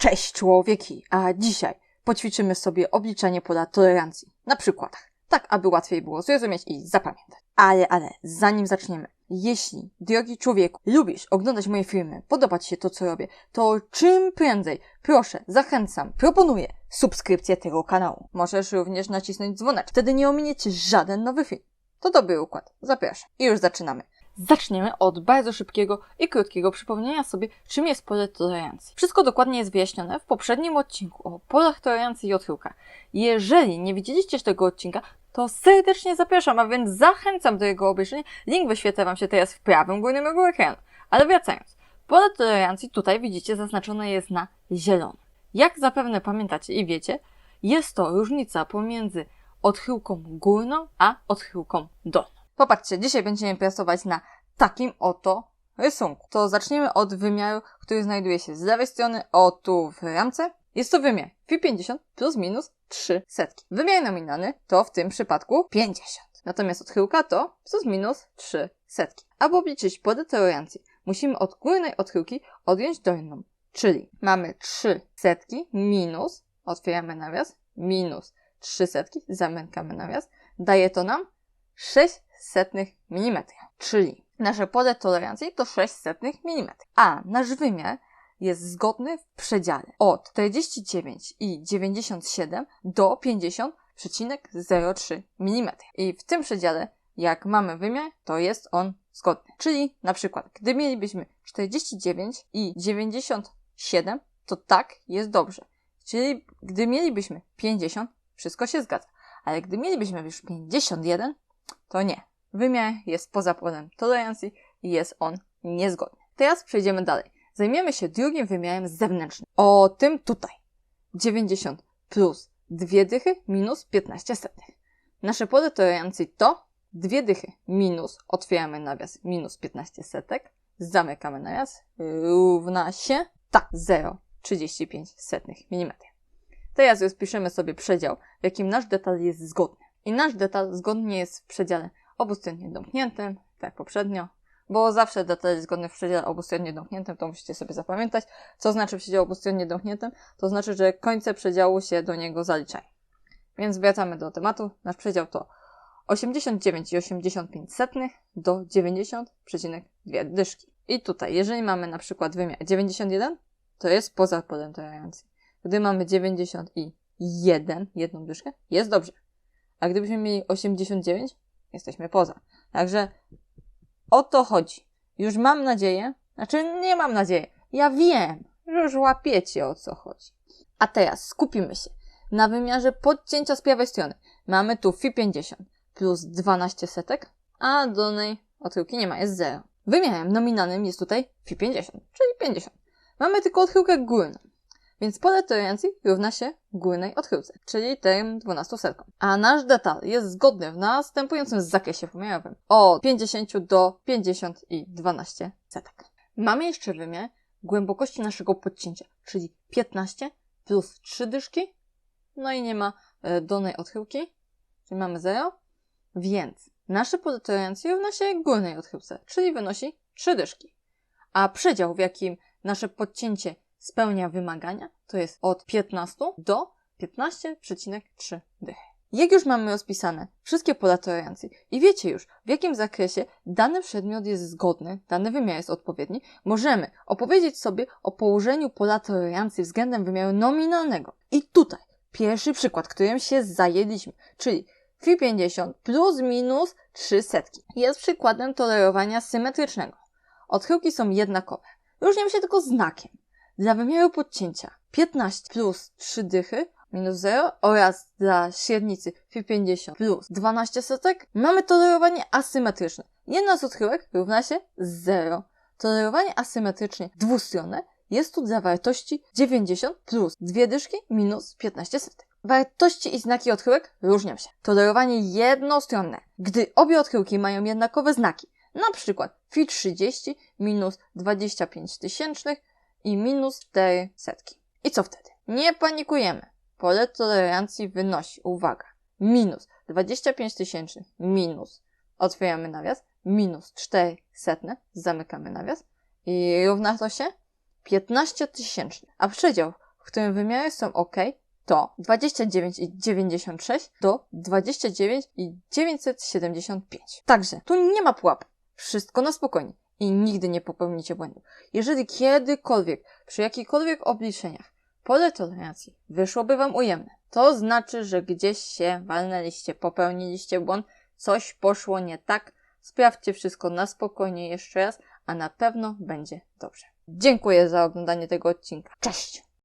Cześć człowieki, a dzisiaj poćwiczymy sobie obliczanie pola tolerancji na przykładach, tak aby łatwiej było zrozumieć i zapamiętać. Ale, ale, zanim zaczniemy, jeśli, drogi człowieku, lubisz oglądać moje filmy, podoba Ci się to, co robię, to czym prędzej, proszę, zachęcam, proponuję subskrypcję tego kanału. Możesz również nacisnąć dzwoneczek, wtedy nie ominiecie żaden nowy film. To dobry układ, zapraszam. I już zaczynamy. Zaczniemy od bardzo szybkiego i krótkiego przypomnienia sobie, czym jest pole tolerancji. Wszystko dokładnie jest wyjaśnione w poprzednim odcinku o polach tolerancji i odchyłkach. Jeżeli nie widzieliście tego odcinka, to serdecznie zapraszam, a więc zachęcam do jego obejrzenia. Link wyświetla Wam się teraz w prawym górnym rogu ekranu. Ale wracając, pole tolerancji tutaj widzicie zaznaczone jest na zielono. Jak zapewne pamiętacie i wiecie, jest to różnica pomiędzy odchyłką górną a odchyłką dolną. Popatrzcie, dzisiaj będziemy pracować na takim oto rysunku. To zaczniemy od wymiaru, który znajduje się z lewej strony, o tu w ramce. Jest to wymiar Fi50 plus minus 3 setki. Wymiar nominalny to w tym przypadku 50. Natomiast odchyłka to plus minus 3 setki. Aby obliczyć podę tolerancji, musimy od górnej odchyłki odjąć dolną. Czyli mamy 3 setki minus, otwieramy nawias, minus 3 setki, zamykamy nawias. Daje to nam 6 setnych mm. Czyli nasze pole tolerancji to 6 setnych mm. A nasz wymiar jest zgodny w przedziale od 49,97 do 50,03 mm. I w tym przedziale, jak mamy wymiar, to jest on zgodny. Czyli na przykład, gdy mielibyśmy 49,97, to tak jest dobrze. Czyli gdy mielibyśmy 50, wszystko się zgadza. Ale gdy mielibyśmy już 51, to nie. Wymiar jest poza polem tolerancji i jest on niezgodny. Teraz przejdziemy dalej. Zajmiemy się drugim wymiarem zewnętrznym. O tym tutaj. 90 plus 2 dychy minus 15 setnych. Nasze pole tolerancji to 2 dychy minus, otwieramy nawias, minus 15 setek, zamykamy nawias, równa się, tak, 0,35 setnych mm. Teraz rozpiszemy sobie przedział, w jakim nasz detal jest zgodny. I nasz detal zgodnie jest w przedziale obustronnie domkniętym, tak poprzednio, bo zawsze detal jest zgodny w przedziale obustronnie domkniętym, to musicie sobie zapamiętać. Co znaczy przedział obustronnie domkniętym? To znaczy, że końce przedziału się do niego zaliczają. Więc wracamy do tematu. Nasz przedział to 89,85 do 90,2 dyszki. I tutaj, jeżeli mamy na przykład wymiar 91, to jest poza polem tolerancji. Gdy mamy 91, jedną dyszkę, jest dobrze. A gdybyśmy mieli 89, jesteśmy poza. Także o to chodzi. Już mam nadzieję, znaczy nie mam nadzieję, ja wiem, że już łapiecie o co chodzi. A teraz skupimy się na wymiarze podcięcia z prawej strony. Mamy tu Fi 50 plus 12 setek, a dolnej odchyłki nie ma, jest 0. Wymiarem nominalnym jest tutaj Fi 50, czyli 50. Mamy tylko odchyłkę górną. Więc pole tolerancji równa się górnej odchyłce, czyli tym 12 setkom. A nasz detal jest zgodny w następującym zakresie pomiarowym od 50 do 50 i 12 setek. Mamy jeszcze wymiar głębokości naszego podcięcia, czyli 15 plus 3 dyszki, no i nie ma e, dolnej odchyłki, czyli mamy 0, więc nasze pole tolerancji równa się górnej odchyłce, czyli wynosi 3 dyszki. A przedział, w jakim nasze podcięcie spełnia wymagania, to jest od 15 do 15,3 dychy. Jak już mamy rozpisane wszystkie pola tolerancji i wiecie już, w jakim zakresie dany przedmiot jest zgodny, dany wymiar jest odpowiedni, możemy opowiedzieć sobie o położeniu pola tolerancji względem wymiaru nominalnego. I tutaj pierwszy przykład, którym się zajęliśmy, czyli Fi 50 plus minus 3 setki, jest przykładem tolerowania symetrycznego. Odchyłki są jednakowe. Różnią się tylko znakiem. Dla wymiaru podcięcia 15 plus 3 dychy minus 0 oraz dla średnicy Fi 50 plus 12 setek mamy tolerowanie asymetryczne. Jedna z odchyłek równa się 0. Tolerowanie asymetrycznie dwustronne jest tu dla wartości 90 plus 2 dyszki minus 15 setek. Wartości i znaki odchyłek różnią się. Tolerowanie jednostronne, gdy obie odchyłki mają jednakowe znaki, na przykład Fi 30 minus 25 tysięcznych i minus 4 setki. I co wtedy? Nie panikujemy. Pole tolerancji wynosi, uwaga, minus 25 tysięcznych minus, otwieramy nawias, minus 4 setne, zamykamy nawias i równa to się 15 tysięcznych. A przedział, w którym wymiary są ok, to 29,96 do 29,975. Także tu nie ma pułap. Wszystko na spokojnie i nigdy nie popełnicie błędu. Jeżeli kiedykolwiek, przy jakichkolwiek obliczeniach, pole tolerancji wyszłoby Wam ujemne, to znaczy, że gdzieś się walnęliście, popełniliście błąd, coś poszło nie tak. Sprawdźcie wszystko na spokojnie jeszcze raz, a na pewno będzie dobrze. Dziękuję za oglądanie tego odcinka. Cześć!